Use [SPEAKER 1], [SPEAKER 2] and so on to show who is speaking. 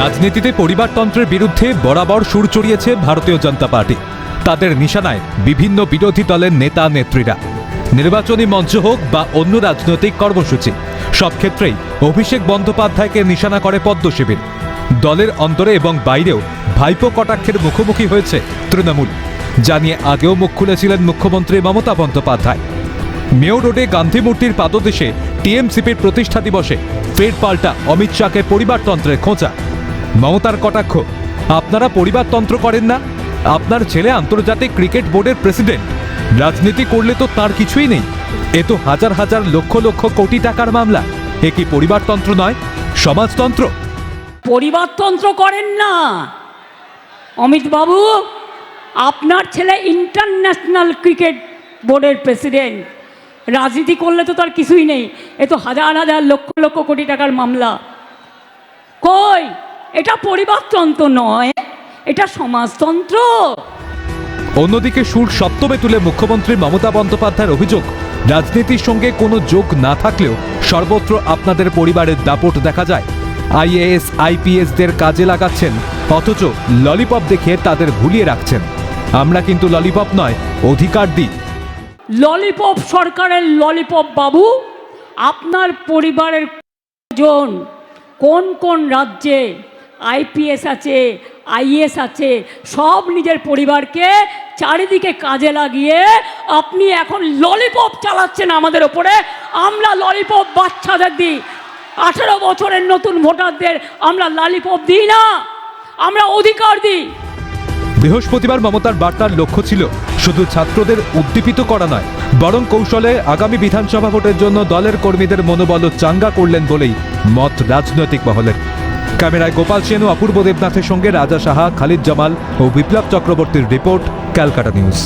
[SPEAKER 1] রাজনীতিতে পরিবারতন্ত্রের বিরুদ্ধে বরাবর সুর চড়িয়েছে ভারতীয় জনতা পার্টি। তাদের নিশানায় বিভিন্ন বিরোধী দলের নেতা নেত্রীরা। নির্বাচনী মঞ্চ হোক বা অন্য রাজনৈতিক কর্মসূচি, সব ক্ষেত্রেই অভিষেক বন্দ্যোপাধ্যায়কে নিশানা করে পদ্ম শিবির। দলের অন্তরে এবং বাইরেও ভাইপো কটাক্ষের মুখোমুখি হয়েছে তৃণমূল, জানিয়ে আগেও মুখ খুলেছিলেন মুখ্যমন্ত্রী মমতা বন্দ্যোপাধ্যায়। মেয় রোডে গান্ধী মূর্তির পাদদেশে টিএমসিপির প্রতিষ্ঠা দিবসে ফের পাল্টা অমিত শাহকে পরিবারতন্ত্রের খোঁচা। মমতার কটাক্ষ। আপনারা পরিবারতন্ত্র করেন না? আপনার ছেলে আন্তর্জাতিক ক্রিকেট বোর্ডের প্রেসিডেন্ট। রাজনীতি করলে তো তার কিছুই নেই। এ তো হাজার হাজার লক্ষ লক্ষ কোটি টাকার মামলা। এ কি পরিবারতন্ত্র নয়? সমাজতন্ত্র
[SPEAKER 2] পরিবারতন্ত্র করেন না। অমিত বাবু, আপনার ছেলে ইন্টারন্যাশনাল ক্রিকেট বোর্ডের প্রেসিডেন্ট। রাজনীতি করলে তো তার কিছুই নেই। এ তো হাজার হাজার লক্ষ লক্ষ কোটি টাকার মামলা। কই? এটা পরিবারতন্ত্র নয় এটা সমাজতন্ত্র।
[SPEAKER 1] অন্যদিকে সুর সপ্তমে তুলে মুখ্যমন্ত্রী মমতা বন্দ্যোপাধ্যায়ের অভিযোগ রাজনীতির সঙ্গে কোনো যোগ না থাকলেও সর্বত্র আপনাদের পরিবারের দাপট দেখা যায়। আইএএস আইপিএসদের কাজে লাগাচ্ছেন অথচ ললিপপ দেখে তাদের ভুলিয়ে রাখছেন। আমরা কিন্তু ললিপপ নয় অধিকার দিই।
[SPEAKER 2] ললিপপ সরকারের ললিপপ বাবু আপনার পরিবারের জন কোন কোন রাজ্যে আইপিএস আছে আইএস আছে, সব নিজের পরিবারকে চারিদিকে কাজে লাগিয়ে আপনি এখন ললিপপ চালাচ্ছেন আমাদের ওপরে। আমরা ললিপপ বাচ্চাদের দিই। আঠেরো বছরের নতুন ভোটারদের আমরা ললিপপ দিই না। আমরা অধিকার দিই।
[SPEAKER 1] বৃহস্পতিবার মমতার বার্তার লক্ষ্য ছিল শুধু ছাত্রদের উদ্দীপিত করা নয়, বরং কৌশলে আগামী বিধানসভা ভোটের জন্য দলের কর্মীদের মনোবল চাঙ্গা করলেন বলেই মত রাজনৈতিক মহলের। ক্যামেরায় গোপাল সেন, অপূর্ব দেবনাথের সঙ্গে রাজা সাহা, খালিদ জামাল ও বিপ্লব চক্রবর্তীর রিপোর্ট, ক্যালকাটা নিউজ।